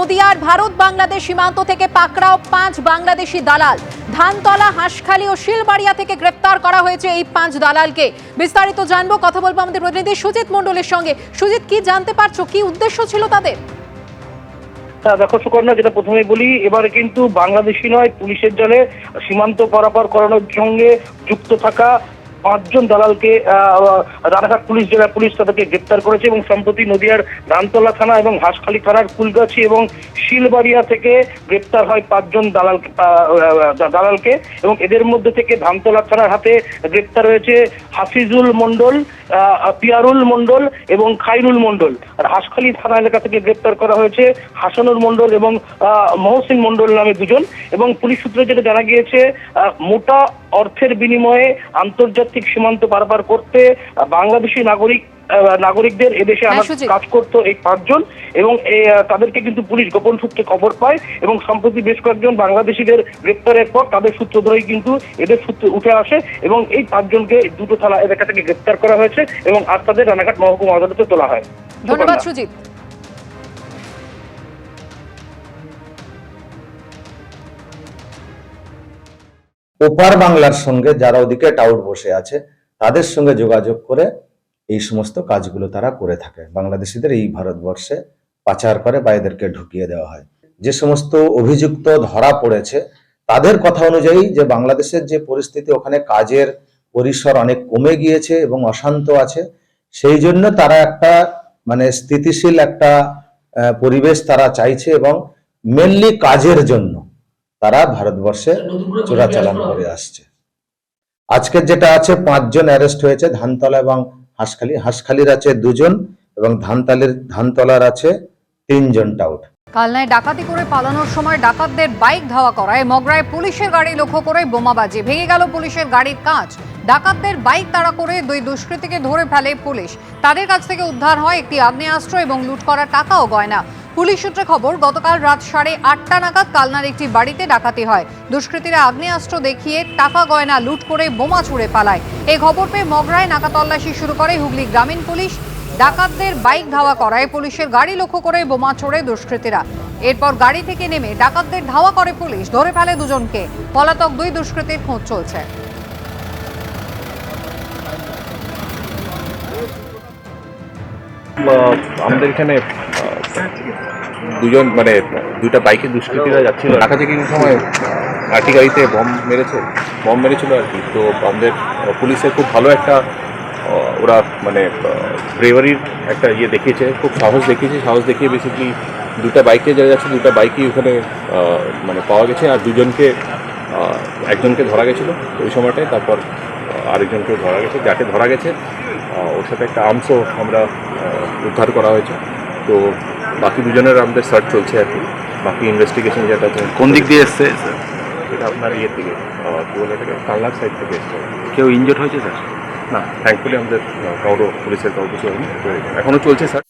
নদিয়ার ভারত বাংলাদেশ সীমান্ত থেকে পাকড়াও পাঁচ বাংলাদেশি দালাল। ধানতলা, হাঁসখালি ও শিলবাড়িয়া থেকে গ্রেপ্তার করা হয়েছে এই পাঁচ দালালকে। বিস্তারিত জানব, কথা বলব আমাদের প্রতিনিধি সুজিত মণ্ডলের সঙ্গে। সুজিত, কি জানতে পারছ? কি উদ্দেশ্য ছিল তাদের? হ্যাঁ দেখো সুকন্যা, যেটা প্রথমেই বলি, এবারে কিন্তু বাংলাদেশি নয়, পুলিশের জলে সীমান্ত পারাপার করানোর সঙ্গে যুক্ত থাকা পাঁচজন দালালকে রানাঘাট পুলিশ জেলা পুলিশ তাদেরকে গ্রেপ্তার করেছে এবং সম্প্রতি নদিয়ার ধানতলা থানা এবং হাঁসখালি থানার ফুলগাছি এবং শিলবাড়িয়া থেকে গ্রেপ্তার হয় পাঁচজন দালাল দালালকে এবং এদের মধ্যে থেকে ধানতলা থানার হাতে গ্রেপ্তার হয়েছে হাফিজুল মণ্ডল আহ, পিয়ারুল মণ্ডল এবং খাইরুল মন্ডল আর হাঁসখালি থানা এলাকা থেকে গ্রেপ্তার করা হয়েছে হাসানুর মণ্ডল এবং মহসিন মণ্ডল নামে দুজন এবং পুলিশ সূত্রে যেটা জানা গিয়েছে মোটা অর্থের বিনিময়ে আন্তর্জাতিক সীমান্ত পারাপার করতে বাংলাদেশি নাগরিক নাগরিকদের এদেশে হ্যাঁ, আনার কাজ করতো এই পাঁচজন এবং তাদেরকে কিন্তু পুলিশ গোপন সূত্রে খবর পায় এবং সম্প্রতি বেশ কয়েকজন বাংলাদেশিদের গ্রেপ্তারের পর তাদের সূত্র ধরেই কিন্তু এদের সূত্রে উঠে আসে এবং এই পাঁচজনকে দুটো থানা এলাকা থেকে গ্রেপ্তার করা হয়েছে এবং আর তাদের রানাঘাট মহকুমা আদালতে তোলা হয়। ধন্যবাদ সুজিত। ওপার বাংলার সঙ্গে যারা ওদিকে টাউট বসে আছে, তাদের সঙ্গে যোগাযোগ করে এই সমস্ত কাজগুলো তারা করে থাকে। বাংলাদেশিদের এই ভারতবর্ষে পাচার করে বা এদেরকে ঢুকিয়ে দেওয়া হয়। যে সমস্ত অভিযুক্ত ধরা পড়েছে, তাদের কথা অনুযায়ী যে বাংলাদেশের যে পরিস্থিতি, ওখানে কাজের পরিসর অনেক কমে গিয়েছে এবং অশান্ত আছে, সেই জন্য তারা একটা মানে স্থিতিশীল একটা পরিবেশ তারা চাইছে এবং মেনলি কাজের জন্য তারা ভারতবর্ষে চোরাচালান করে আসছে। আজকের যেটা আছে, পাঁচজন অ্যারেস্ট হয়েছে, ধানতলা এবং হাঁসখালি। হাঁসখালির আছে দুজন এবং ধানতালির, ধানতলার আছে তিনজন টাউট। কালনায় ডাকাতি করে পালানোর সময় ডাকাতদের বাইক ধাওয়া করায়, মগরায় পুলিশের গাড়ি লক্ষ্য করে বোমাবাজি। ভেঙে গেল পুলিশের গাড়ির কাঁচ। ডাকাতদের বাইক তাড়া করে দুই দুষ্কৃতীকে ধরে ফেলে পুলিশ। তাদের কাছ থেকে উদ্ধার হয় একটি আগ্নেয়াস্ত্র এবং লুট করা টাকা ও গয়না। পুলিশ সূত্রে খবর, গতকাল রাত সাড়ে আটটা নাগাদ কালনার একটি বাড়িতে ডাকাতি হয়। দুষ্কৃতীরা আগ্নেয়াস্ত্র দেখিয়ে টাকা গয়না লুট করে বোমা ছুড়ে পালায়। এই খবর পেয়ে মগরায় নাকা তল্লাশি শুরু করে হুগলি গ্রামীণ পুলিশ। ডাকাতদের বাইক ধাওয়া করায় পুলিশের গাড়ি লক্ষ্য করে বোমা ছোড়ে দুষ্কৃতীরা। এরপর গাড়ি থেকে নেমে ডাকাতদের ধাওয়া করে পুলিশ, ধরে ফেলে দুজনকে। পলাতক দুই দুষ্কৃতীর খোঁজ চলছে। আমাদের এখানে দুজন মানে দুইটা বাইকে দুষ্কৃতীরা যাচ্ছিল। ঢাকা কিছু সময় আরটি গাড়িতে বম মেরেছে বম মেরেছিল আর কি। তো আমাদের পুলিশের খুব ভালো একটা ওরা মানে ব্রেভারির একটা ইয়ে দেখিয়েছে খুব সাহস দেখিয়েছে। সাহস দেখিয়ে বেসিকলি দুটা বাইকে যারা যাচ্ছে দুটা বাইকই ওখানে মানে পাওয়া গেছে আর দুজনকে একজনকে ধরা গেছিল ওই সময়টায় তারপর আরেকজনকে ধরা গেছে। যাকে ধরা গেছে ওর সাথে একটা আর্মসও আমরা উদ্ধার করা হয়েছে। তো বাকি দুজনের আমাদের সার্চ চলছে আর কি। বাকি ইনভেস্টিগেশন যেটা আছে কোন দিক দিয়ে এসছে? এটা আপনার ইয়ে থেকে কি বলে এটাকে? কালনার সাইড থেকে এসছে। কেউ ইনজোর্ড হয়েছে স্যার না থ্যাঙ্কফুলি আমাদের কারও পুলিশের কাউকে কিছু হয়নি। এখনও চলছে স্যার